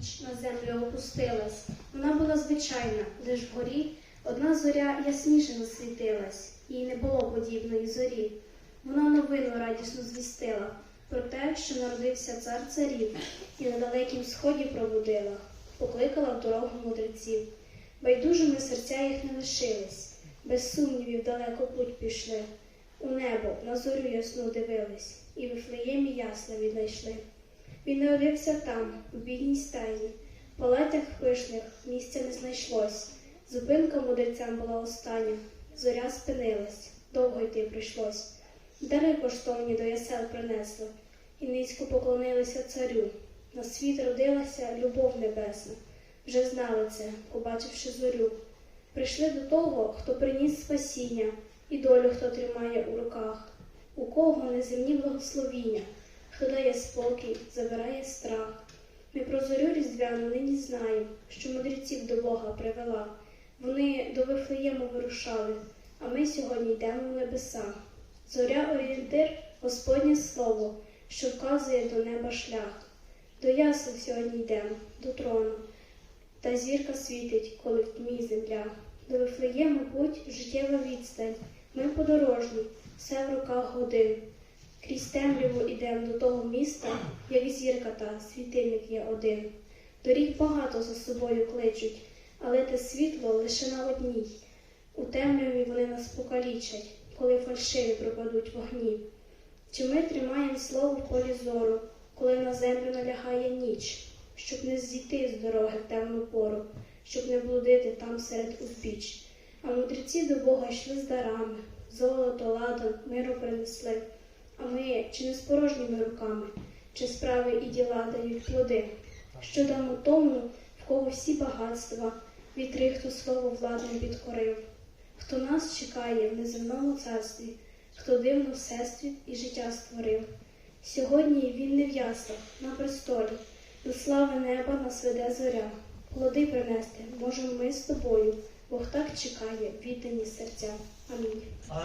ніч на землю опустилась. Вона була звичайна, лиш вгорі одна зоря ясніше засвітилась, їй не було подібної зорі. Вона новину радісно звістила про те, що народився цар царів, і на далекім сході пробудила, покликала в дорогу мудреців. Байдужими серця їх не лишились, без сумнівів далеко путь пішли. У небо на зорю ясну дивились, і в Вифлеємі ясла віднайшли. Він народився там, у бідній стайні, в палатах пишних місця не знайшлось. Зупинка мудрецям була остання, зоря спинилась, довго йти прийшлось. Дари коштовні до ясел принесли, і низько поклонилися царю. На світ родилася любов небесна, вже знали це, побачивши зорю. Прийшли до того, хто приніс спасіння, і долю хто тримає у руках, у кого неземні благословіння, хто спокій, забирає страх. Ми про зорю різдвяну нині знаємо, що мудреців до Бога привела. Вони до Вифлеєму вирушали, а ми сьогодні йдемо в небеса. Зоря орієнтир Господнє Слово, що вказує до неба шлях. До ясел сьогодні йдемо, до трону. Та зірка світить, коли в тьмі земля. До Вифлеєму путь життєва відстань. Ми подорожні, все в руках годин. Крізь темряву ідемо до того міста, як зірка та світильник є один. Доріг багато за собою кличуть, але те світло лише на одній. У темряві вони нас покалічать, коли фальшиві пропадуть вогні. Чи ми тримаємо слово в полі зору, коли на землю налягає ніч, щоб не зійти з дороги в темну пору, щоб не блудити там серед узбіч. А мудреці до Бога йшли з дарами, золото, ладан, миру принесли. А ми чи не з порожніми руками, чи справи і діла дають плоди, що дамо тому, в кого всі багатства, вітри, хто слово владним підкорив, хто нас чекає в неземному царстві, хто дивно всесвіт і життя створив. Сьогодні він не в яслах, на престолі, до слави неба нас веде зоря. Плоди принести можемо ми з тобою, Бог так чекає віддані серця. Амінь.